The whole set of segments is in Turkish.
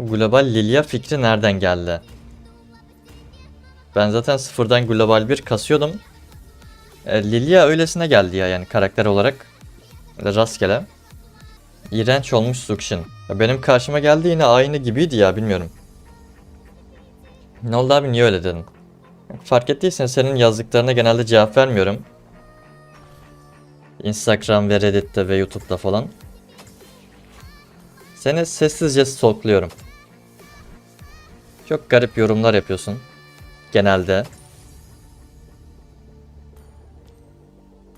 Global Lilia fikri nereden geldi? Ben zaten sıfırdan global bir kasıyordum. E, Lilia öylesine geldi ya yani karakter olarak. Rastgele. İğrenç olmuş Sukshin. Benim karşıma geldi yine aynı gibiydi ya bilmiyorum. Ne oldu abi niye öyle dedin? Fark ettiysen senin yazdıklarına genelde cevap vermiyorum. Instagram ve Reddit'te ve YouTube'da falan. Seni sessizce stalkluyorum. Çok garip yorumlar yapıyorsun. Genelde.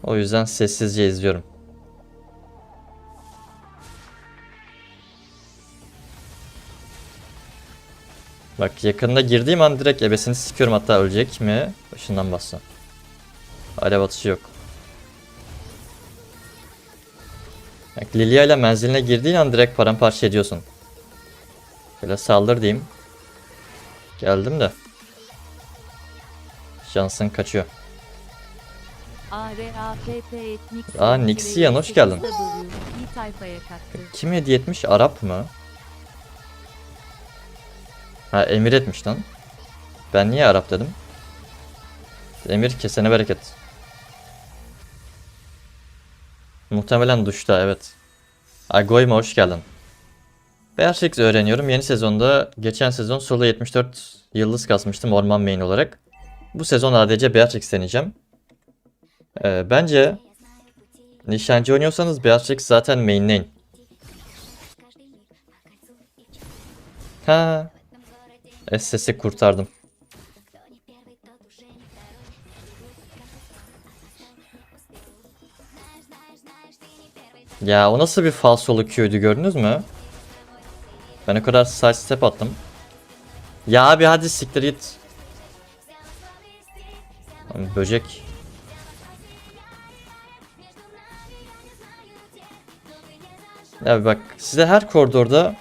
O yüzden sessizce izliyorum. Bak yakında girdiğim an direkt ebesini sikiyorum hatta ölecek mi? Başından bassa. Alev atışı yok. Bak Lilia ile menziline girdiğin an direkt paramparça ediyorsun. Böyle saldır diyeyim. Geldim de. Johnson kaçıyor. Aa, Nixian, hoş geldin. Kim hediye etmiş? Arap mı? Ha emir etmiş lan. Ben niye Arap dedim? Emir kesene bereket. Muhtemelen duşta evet. Agoyma hoş geldin. Beatrix öğreniyorum. Yeni sezonda geçen sezon solo 74 yıldız kasmıştım orman main olarak. Bu sezon ADC Beatrix deneyeceğim. Ee, bence nişancı oynuyorsanız Beatrix zaten mainleyin. Ha. SS'i kurtardım. Ya o nasıl bir falsolu Q'ydu gördünüz mü? Ben o kadar side step attım. Ya abi hadi siktir git. Abi böcek. Ya bak size her koridorda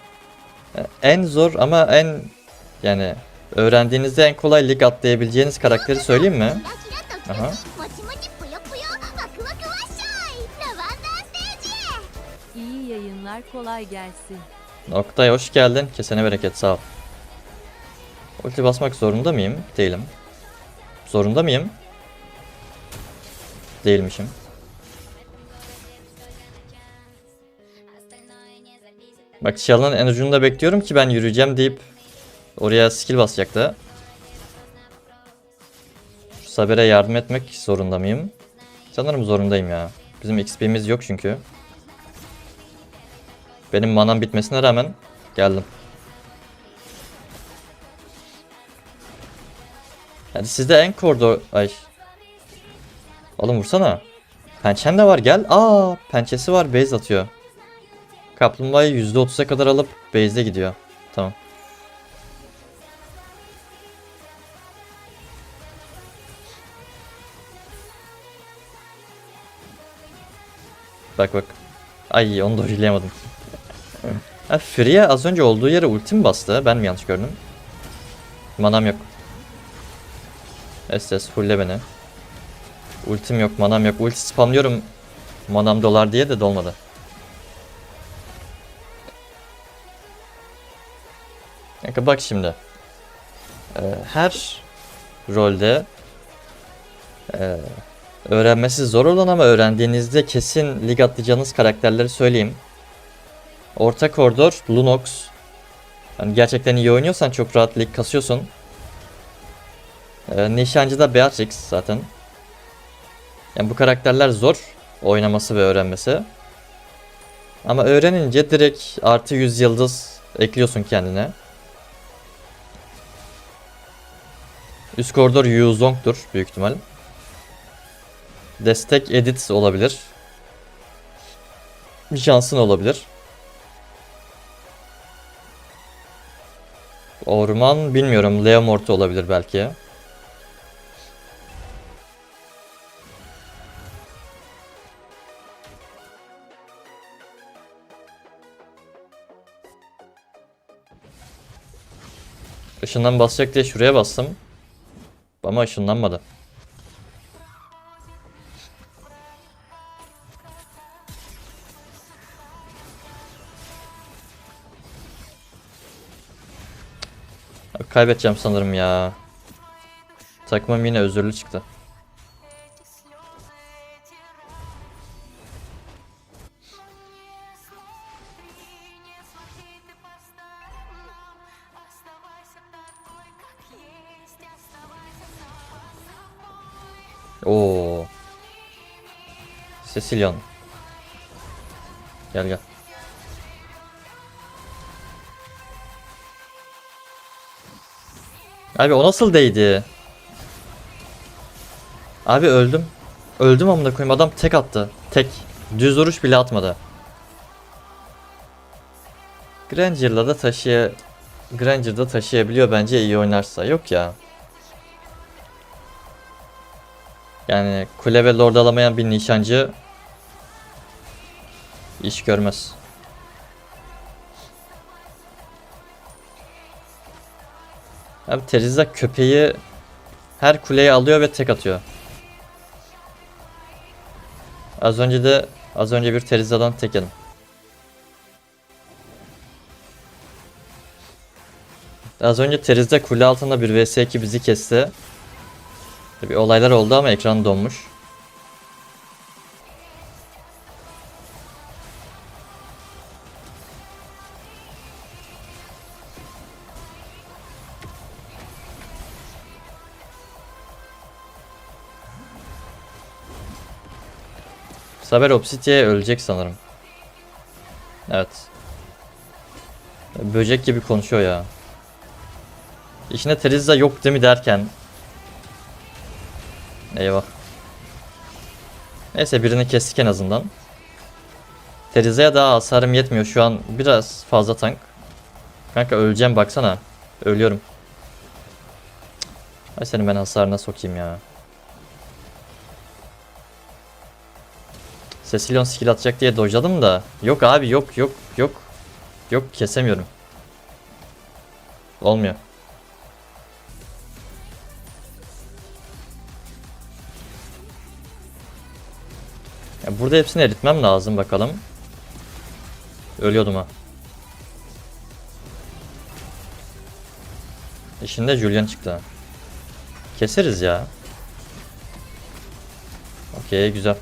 e, en zor ama en yani öğrendiğinizde en kolay lig atlayabileceğiniz karakteri söyleyeyim mi? Aha. İyi yayınlar kolay gelsin. Oktay hoş geldin. Kesene bereket sağ ol. Ulti basmak zorunda mıyım? Değilim. Zorunda mıyım? Değilmişim. Bak çalının en ucunda bekliyorum ki ben yürüyeceğim deyip oraya skill basacaktı. Şu Saber'e yardım etmek zorunda mıyım? Sanırım zorundayım ya. Bizim XP'miz yok çünkü. Benim manam bitmesine rağmen geldim. Hadi sizde en koridor... Ay. Oğlum vursana. Pençen de var gel. Aa pençesi var base atıyor. Kaplumbağayı %30'a kadar alıp base'e gidiyor. Tamam. Bak bak. Ay onu da huylayamadım. Ha, Freya az önce olduğu yere ulti mi bastı? Ben mi yanlış gördüm? Manam yok. SS fulle beni. Ultim yok, manam yok. Ulti spamlıyorum. Manam dolar diye de dolmadı. Kanka bak şimdi. Ee, her rolde ee, öğrenmesi zor olan ama öğrendiğinizde kesin lig atlayacağınız karakterleri söyleyeyim. Orta koridor Lunox. Yani gerçekten iyi oynuyorsan çok rahat lig kasıyorsun. Ee, nişancı da Beatrix zaten. Yani bu karakterler zor oynaması ve öğrenmesi. Ama öğrenince direkt artı 100 yıldız ekliyorsun kendine. Üst koridor Yu Zong'dur büyük ihtimal. Destek edit olabilir. Johnson olabilir. Orman bilmiyorum. Leomort olabilir belki. Işından basacak diye şuraya bastım. Ama ışınlanmadı. Kaybedeceğim sanırım ya. Takımım yine özürlü çıktı. Oo. Cecilion. Gel gel. Abi o nasıl değdi? Abi öldüm. Öldüm amına koyayım adam tek attı. Tek. Düz vuruş bile atmadı. Granger'la da taşıya Granger'da taşıyabiliyor bence iyi oynarsa. Yok ya. Yani kule ve lord alamayan bir nişancı iş görmez. Abi Terizla köpeği her kuleye alıyor ve tek atıyor. Az önce de az önce bir Teriza'dan tek yedim. Az önce Teriz'de kule altında bir vs2 bizi kesti. Bir olaylar oldu ama ekran donmuş. Saber Obsidiye ölecek sanırım. Evet. Böcek gibi konuşuyor ya. İçine Terizza yok değil mi derken. Eyvah. Neyse birini kestik en azından. Teriza'ya daha hasarım yetmiyor. Şu an biraz fazla tank. Kanka öleceğim baksana. Ölüyorum. Ay senin ben hasarına sokayım ya. Cecilion skill atacak diye dojladım da. Yok abi yok yok yok. Yok kesemiyorum. Olmuyor. Ya burada hepsini eritmem lazım bakalım. Ölüyordum ha. İşinde Julian çıktı. Keseriz ya. Okey güzel.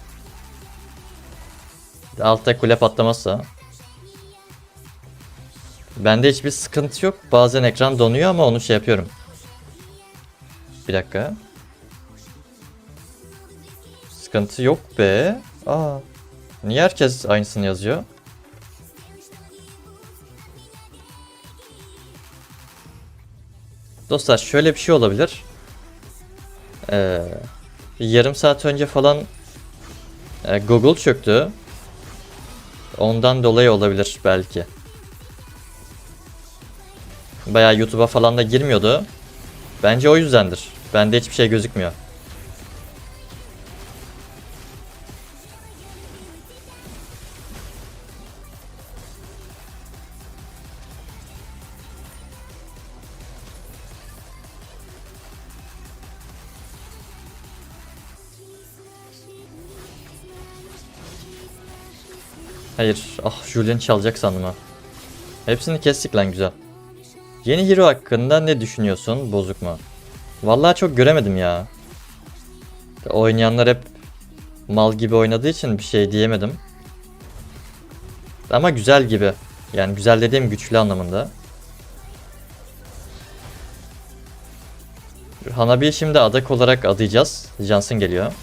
Altta kule patlamazsa. Bende hiçbir sıkıntı yok. Bazen ekran donuyor ama onu şey yapıyorum. Bir dakika. Sıkıntı yok be. Aa. Niye herkes aynısını yazıyor? Dostlar şöyle bir şey olabilir. Ee, yarım saat önce falan e, Google çöktü. Ondan dolayı olabilir belki. Bayağı YouTube'a falan da girmiyordu. Bence o yüzdendir. Bende hiçbir şey gözükmüyor. Hayır. Ah Julian çalacak sandım ha. Hepsini kestik lan güzel. Yeni hero hakkında ne düşünüyorsun? Bozuk mu? Vallahi çok göremedim ya. Oynayanlar hep mal gibi oynadığı için bir şey diyemedim. Ama güzel gibi. Yani güzel dediğim güçlü anlamında. Hanabi'yi şimdi adak olarak adayacağız. Johnson geliyor.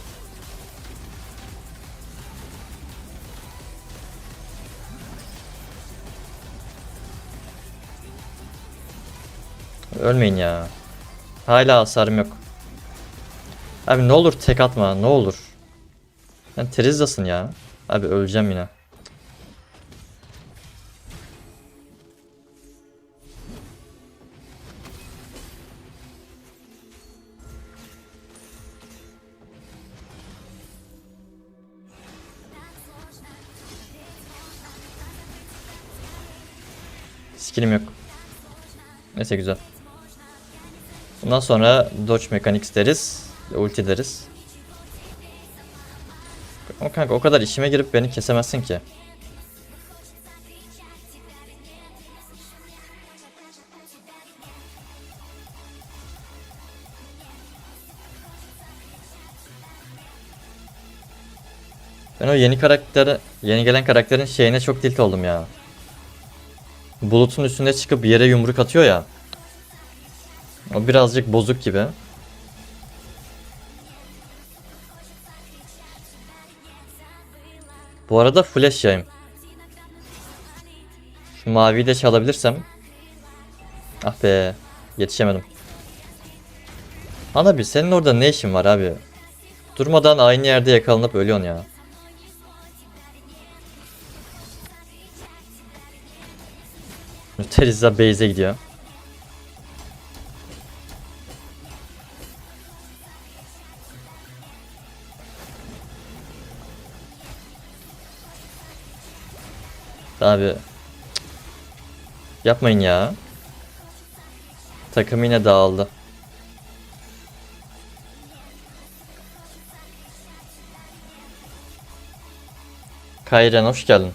Ölmeyin ya. Hala hasarım yok. Abi ne olur tek atma ne olur. Sen Teriza'sın ya. Abi öleceğim yine. Skillim yok. Neyse güzel. Bundan sonra dodge mechanics deriz. Ulti deriz. Ama kanka o kadar işime girip beni kesemezsin ki. Ben o yeni karakter, yeni gelen karakterin şeyine çok tilt oldum ya. Bulutun üstünde çıkıp yere yumruk atıyor ya. O birazcık bozuk gibi. Bu arada flash yayım. Şu maviyi de çalabilirsem. Ah be. Yetişemedim. Ana bir senin orada ne işin var abi? Durmadan aynı yerde yakalanıp ölüyorsun ya. Teresa base'e gidiyor. Abi yapmayın ya. Takım yine dağıldı. Kayren hoş geldin.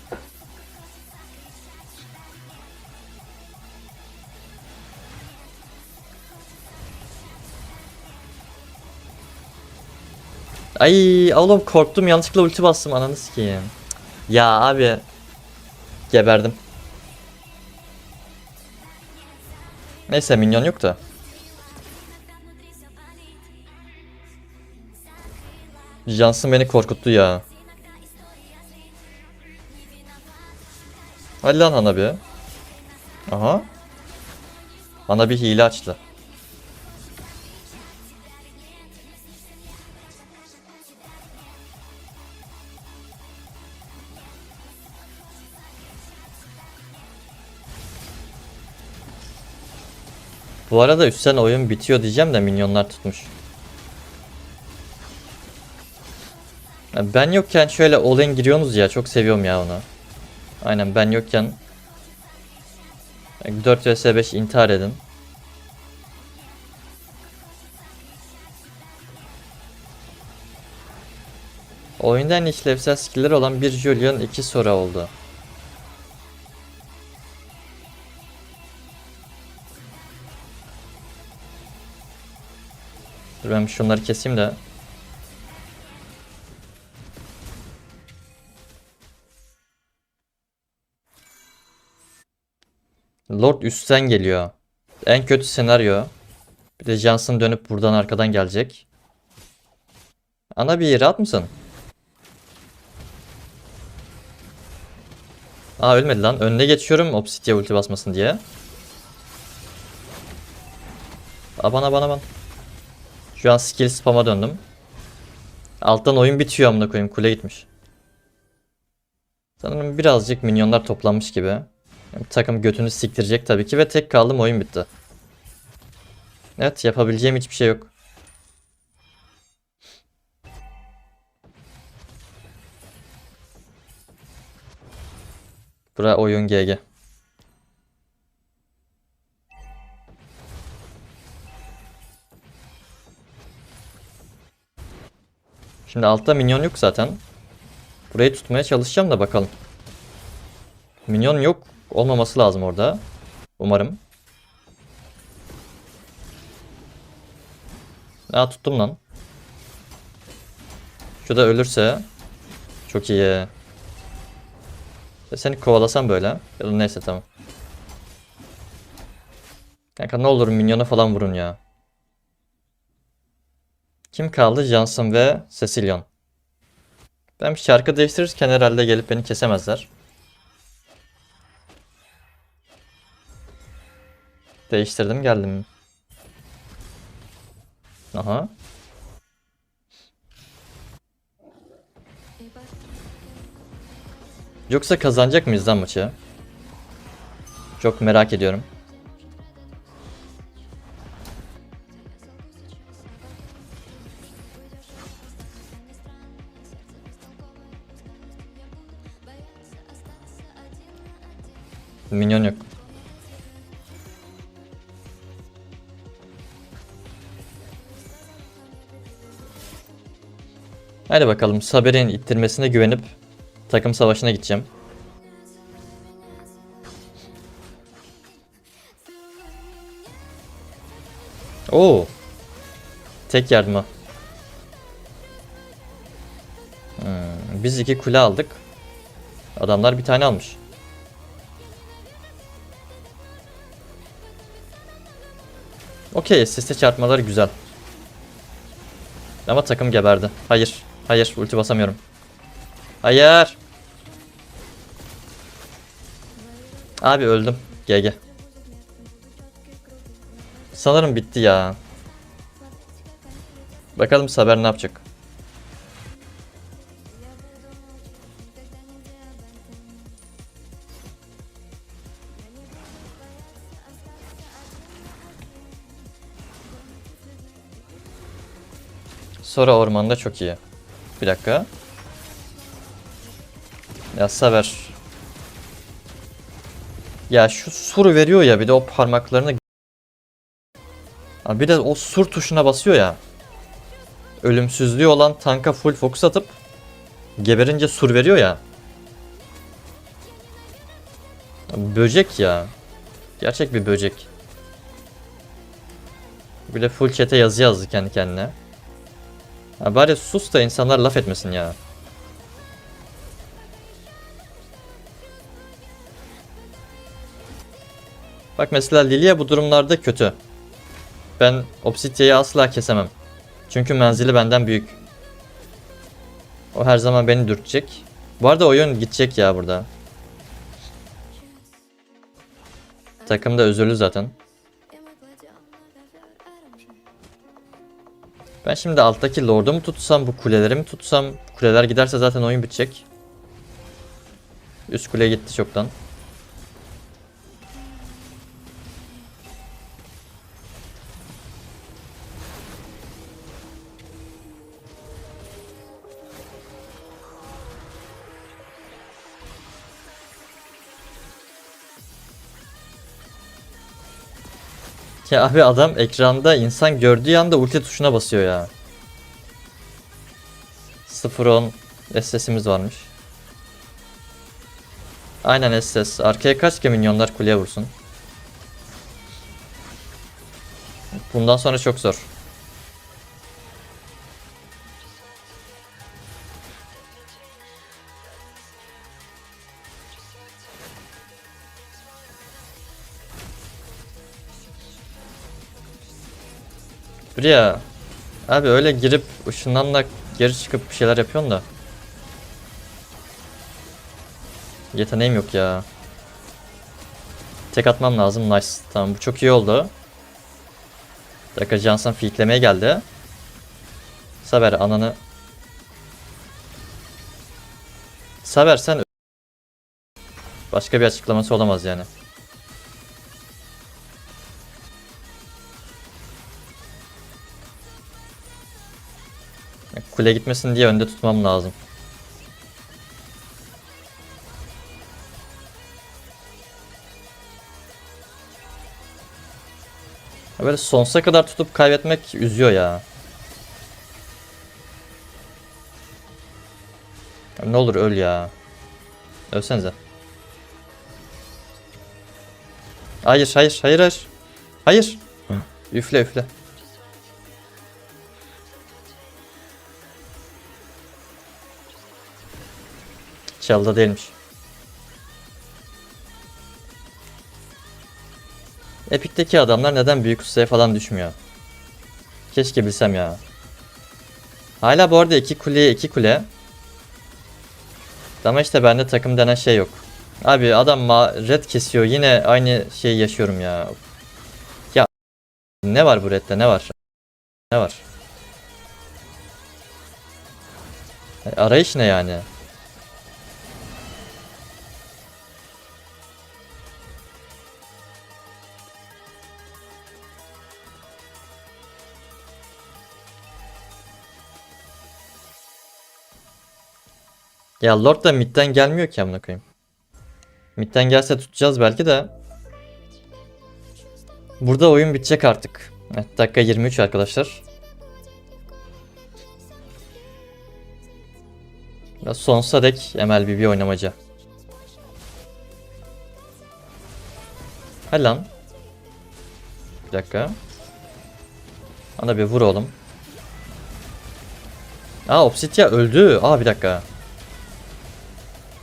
Ay oğlum korktum yanlışlıkla ulti bastım ananı sikeyim. Ya abi geberdim. Neyse minyon yok da. Johnson beni korkuttu ya. Hadi lan Hanabi. Aha. Hanabi hile açtı. Bu arada üstten oyun bitiyor diyeceğim de minyonlar tutmuş. Ben yokken şöyle all-in giriyorsunuz ya çok seviyorum ya onu. Aynen ben yokken 4 vs 5 intihar edin. Oyunda en işlevsel skill'leri olan bir Julian 2 Sora oldu. Ben şunları keseyim de. Lord üstten geliyor. En kötü senaryo. Bir de Johnson dönüp buradan arkadan gelecek. Ana bir rahat mısın? Aa ölmedi lan. Önüne geçiyorum Obsidia ulti basmasın diye. Aban aban aban. Şu an skill spam'a döndüm. Alttan oyun bitiyor amına koyayım. Kule gitmiş. Sanırım birazcık minyonlar toplanmış gibi. Yani takım götünü siktirecek tabii ki ve tek kaldım oyun bitti. Evet yapabileceğim hiçbir şey yok. Bura oyun GG. Şimdi altta minyon yok zaten. Burayı tutmaya çalışacağım da bakalım. Minyon yok. Olmaması lazım orada. Umarım. Aa tuttum lan. Şu da ölürse. Çok iyi. Seni kovalasam böyle. Ya da neyse tamam. Kanka ne olur minyona falan vurun ya. Kim kaldı? Johnson ve Cecilion. Ben bir şarkı değiştirirken herhalde gelip beni kesemezler. Değiştirdim geldim. Aha. Yoksa kazanacak mıyız lan maçı? Çok merak ediyorum. Minyon yok. Hadi bakalım Saber'in ittirmesine güvenip takım savaşına gideceğim. Oo. Tek yardıma. Hmm, Biz iki kule aldık. Adamlar bir tane almış. Okey, siste çarpmaları güzel. Ama takım geberdi. Hayır. Hayır, ulti basamıyorum. Hayır. Abi öldüm. GG. Sanırım bitti ya. Bakalım Saber ne yapacak. Sonra ormanda çok iyi. Bir dakika. Ya Saber. Ya şu sur veriyor ya bir de o parmaklarını bir de o sur tuşuna basıyor ya. Ölümsüzlüğü olan tanka full fokus atıp geberince sur veriyor ya. Böcek ya. Gerçek bir böcek. Bir de full chat'e yazı yazdı kendi kendine. Ha bari sus da insanlar laf etmesin ya. Bak mesela Lilia bu durumlarda kötü. Ben Obsidia'yı asla kesemem. Çünkü menzili benden büyük. O her zaman beni dürtecek. Bu arada oyun gidecek ya burada. Takım da özürlü zaten. Ben şimdi alttaki lord'u mu tutsam, bu kuleleri mi tutsam? Kuleler giderse zaten oyun bitecek. Üst kule gitti çoktan. Ya abi adam ekranda insan gördüğü anda ulti tuşuna basıyor ya. 0-10 SS'imiz varmış. Aynen SS. Arkaya kaç ki minyonlar kuleye vursun. Bundan sonra çok zor. Buraya abi öyle girip ışınlanla geri çıkıp bir şeyler yapıyorsun da. Yeteneğim yok ya. Tek atmam lazım. Nice. Tamam bu çok iyi oldu. Bir dakika Johnson fiiklemeye geldi. Saber ananı. Saber sen Başka bir açıklaması olamaz yani. Kule gitmesin diye önde tutmam lazım. Böyle sonsuza kadar tutup kaybetmek üzüyor ya. Ne olur öl ya. Ölsenize. Hayır hayır hayır hayır. Hayır. Üfle üfle. Çalda değilmiş. Epic'teki adamlar neden büyük ustaya falan düşmüyor? Keşke bilsem ya. Hala bu arada iki kuleye iki kule. Ama işte bende takım denen şey yok. Abi adam red kesiyor yine aynı şeyi yaşıyorum ya. Ya ne var bu redde ne var? Ne var? Arayış ne yani? Ya Lord da midden gelmiyor ki amına koyayım. Midden gelse tutacağız belki de. Burada oyun bitecek artık. Evet dakika 23 arkadaşlar. Ya sonsuza dek MLBB oynamaca. Hadi lan. Bir dakika. Ana bir vur oğlum. Aa Obsidia öldü. Aa bir dakika.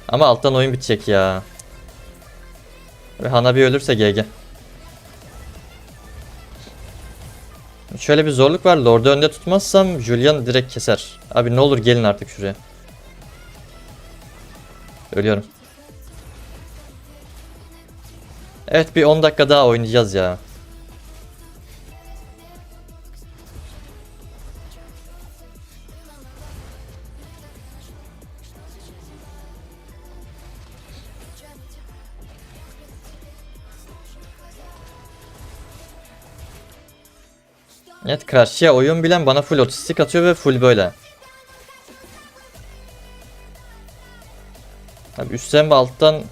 Ama alttan oyun bitecek ya. Ve Hanabi ölürse GG. Şöyle bir zorluk var. Lord'u önde tutmazsam Julian direkt keser. Abi ne olur gelin artık şuraya. Ölüyorum. Evet bir 10 dakika daha oynayacağız ya. Karşıya oyun bilen bana full otistik atıyor ve full böyle. Abi üstten ve alttan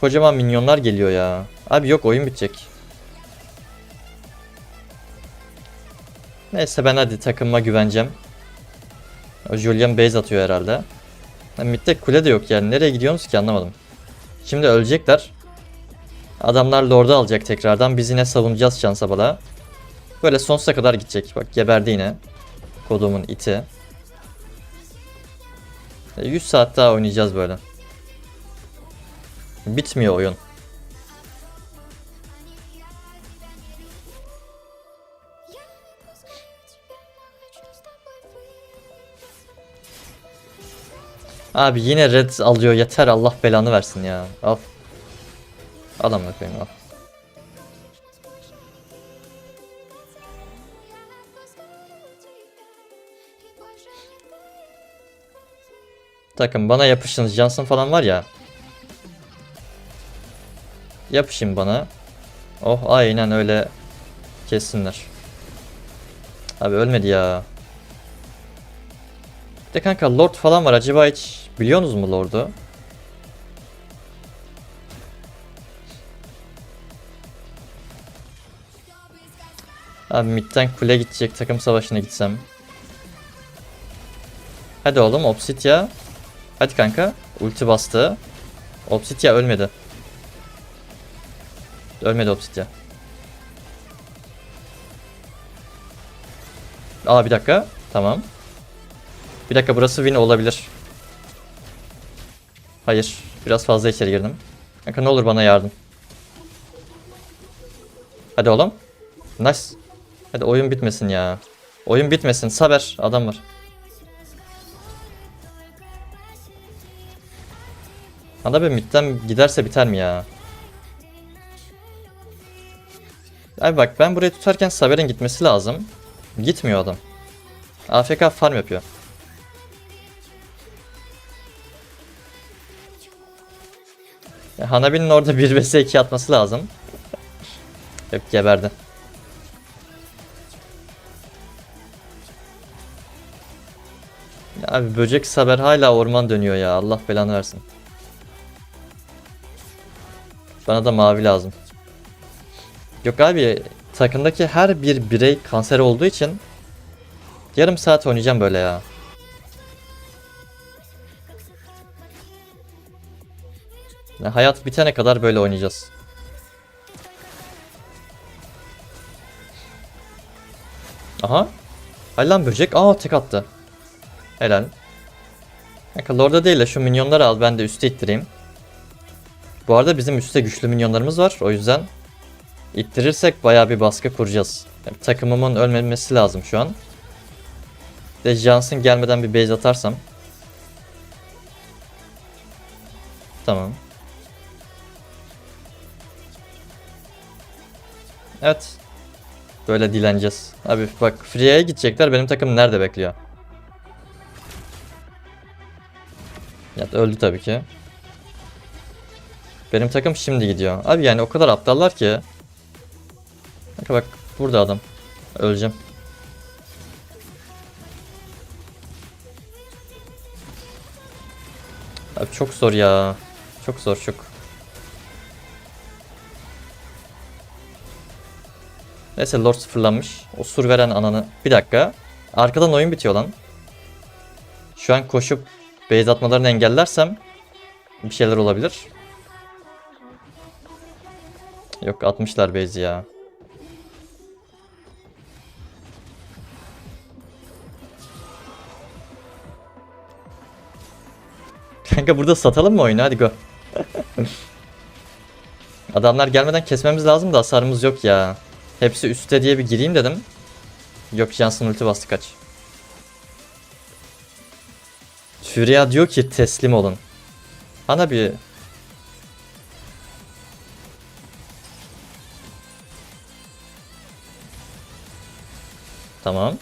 kocaman minyonlar geliyor ya. Abi yok oyun bitecek. Neyse ben hadi takımıma güveneceğim. Julian base atıyor herhalde. Ha, midde kule de yok yani. Nereye gidiyorsunuz ki anlamadım. Şimdi ölecekler. Adamlar Lord'u alacak tekrardan. Biz yine savunacağız şansa bala. Böyle sonsuza kadar gidecek. Bak geberdi yine. Kodumun iti. E, 100 saat daha oynayacağız böyle. Bitmiyor oyun. Abi yine red alıyor yeter Allah belanı versin ya. Al. Al amına al. Takım bana yapışın. Johnson falan var ya. Yapışın bana. Oh aynen öyle kessinler. Abi ölmedi ya. Bir de kanka Lord falan var. Acaba hiç biliyorsunuz mu Lord'u? Abi midden kule gidecek takım savaşına gitsem. Hadi oğlum Obsidia. Hadi kanka. Ulti bastı. Obsidia ölmedi. Ölmedi Obsidia. Aa bir dakika. Tamam. Bir dakika burası win olabilir. Hayır. Biraz fazla içeri girdim. Kanka ne olur bana yardım. Hadi oğlum. Nice. Hadi oyun bitmesin ya. Oyun bitmesin. Saber adam var. Ana be midden giderse biter mi ya? Abi bak ben burayı tutarken Saber'in gitmesi lazım. Gitmiyor adam. AFK farm yapıyor. Ya Hanabi'nin orada 1 vs 2 atması lazım. Yok geberdi. Ya Abi böcek Saber hala orman dönüyor ya. Allah belanı versin. Bana da mavi lazım. Yok abi takımdaki her bir birey kanser olduğu için yarım saat oynayacağım böyle ya. Ya hayat bitene kadar böyle oynayacağız. Aha. Hay lan böcek. Aa tek attı. Helal. Kanka Lord'a değil de şu minyonları al ben de üste ittireyim. Bu arada bizim üstte güçlü minyonlarımız var. O yüzden ittirirsek bayağı bir baskı kuracağız. Yani takımımın ölmemesi lazım şu an. De Johnson gelmeden bir base atarsam. Tamam. Evet. Böyle dileneceğiz. Abi bak Free'ye gidecekler. Benim takım nerede bekliyor? Ya öldü tabii ki. Benim takım şimdi gidiyor. Abi yani o kadar aptallar ki. Bak bak burada adam. Öleceğim. Abi çok zor ya. Çok zor çok. Neyse Lord sıfırlanmış. O sur veren ananı. Bir dakika. Arkadan oyun bitiyor lan. Şu an koşup base atmalarını engellersem bir şeyler olabilir. Yok atmışlar base ya. Kanka burada satalım mı oyunu? Hadi go. Adamlar gelmeden kesmemiz lazım da hasarımız yok ya. Hepsi üstte diye bir gireyim dedim. Yok Johnson ulti bastı kaç. Furia diyor ki teslim olun. Bana bir... Tamam.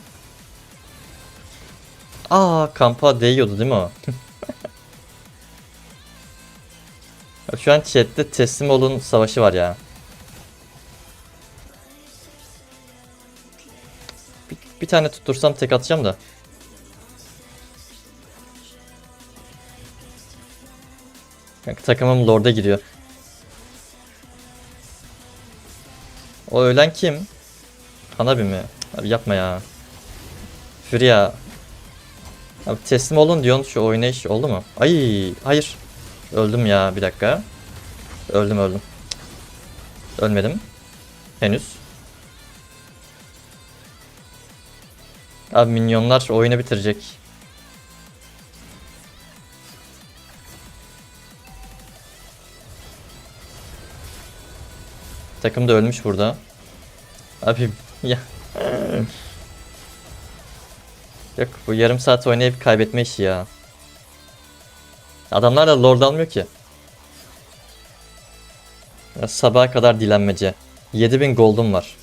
Aa kampa değiyordu değil mi o? Şu an chatte teslim olun savaşı var ya. Bir, bir tane tuttursam tek atacağım da. Kanka takımım Lord'a gidiyor. O ölen kim? Hanabi mi? Abi yapma ya. Furia. Abi teslim olun diyorsun şu oynayış oldu mu? Ay hayır. Öldüm ya bir dakika. Öldüm öldüm. Ölmedim. Henüz. Abi minyonlar oyunu bitirecek. Takım da ölmüş burada. Abi ya. Yok bu yarım saat oynayıp kaybetme işi ya. Adamlar da lord almıyor ki. Ya sabaha kadar dilenmece. 7000 gold'um var.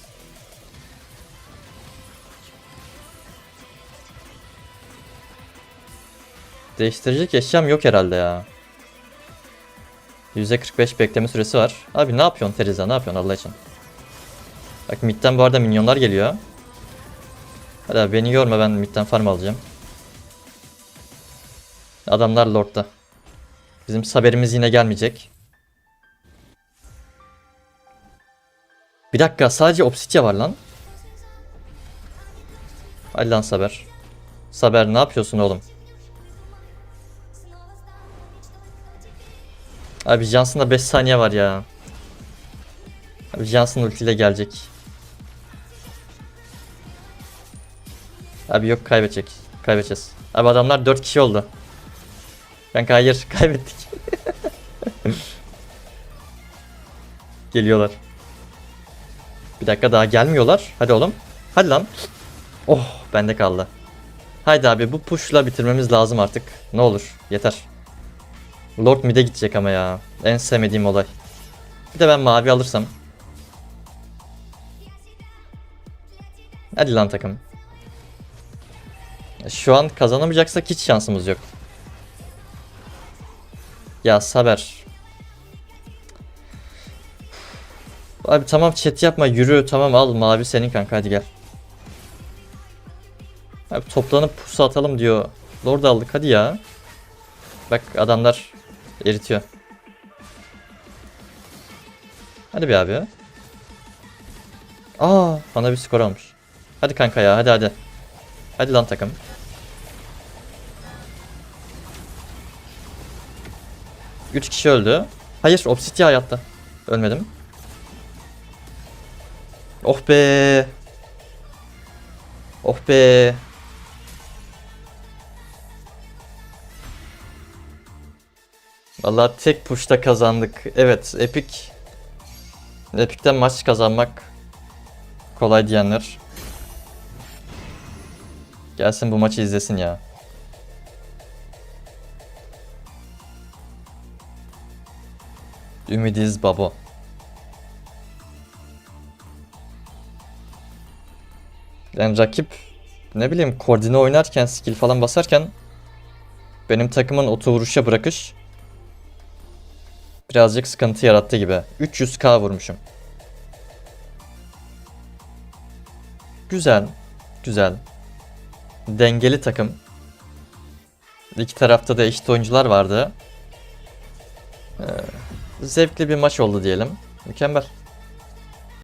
Değiştirecek eşyam yok herhalde ya. %45 bekleme süresi var. Abi ne yapıyorsun Teriza ne yapıyorsun Allah için? Bak midden bu arada minyonlar geliyor. Hadi abi beni yorma ben midden farm alacağım. Adamlar lordda. Bizim haberimiz yine gelmeyecek. Bir dakika sadece Obsidia var lan. Hadi lan Saber. Saber ne yapıyorsun oğlum? Abi Johnson'da 5 saniye var ya. Abi Johnson ultiyle gelecek. Abi yok kaybedecek. Kaybedeceğiz. Abi adamlar 4 kişi oldu. Kanka hayır kaybettik. Geliyorlar. Bir dakika daha gelmiyorlar. Hadi oğlum. Hadi lan. Oh bende kaldı. Haydi abi bu push'la bitirmemiz lazım artık. Ne olur yeter. Lord mid'e gidecek ama ya. En sevmediğim olay. Bir de ben mavi alırsam. Hadi lan takım. Şu an kazanamayacaksak hiç şansımız yok. Ya Saber. Abi tamam chat yapma yürü tamam al mavi senin kanka hadi gel. Abi toplanıp pusu atalım diyor. Lord aldık hadi ya. Bak adamlar eritiyor. Hadi bir abi. Aa bana bir skor almış. Hadi kanka ya hadi hadi. Hadi lan takım. Üç kişi öldü. Hayır Obsidia hayatta. Ölmedim. Oh be. Oh be. Vallahi tek push'ta kazandık. Evet, Epic. Epic'ten maç kazanmak kolay diyenler. Gelsin bu maçı izlesin ya. Ümidiz babo. Yani rakip ne bileyim koordine oynarken skill falan basarken benim takımın oto vuruşa bırakış birazcık sıkıntı yarattı gibi. 300k vurmuşum. Güzel. Güzel. Dengeli takım. İki tarafta da eşit oyuncular vardı. Ee, zevkli bir maç oldu diyelim. Mükemmel.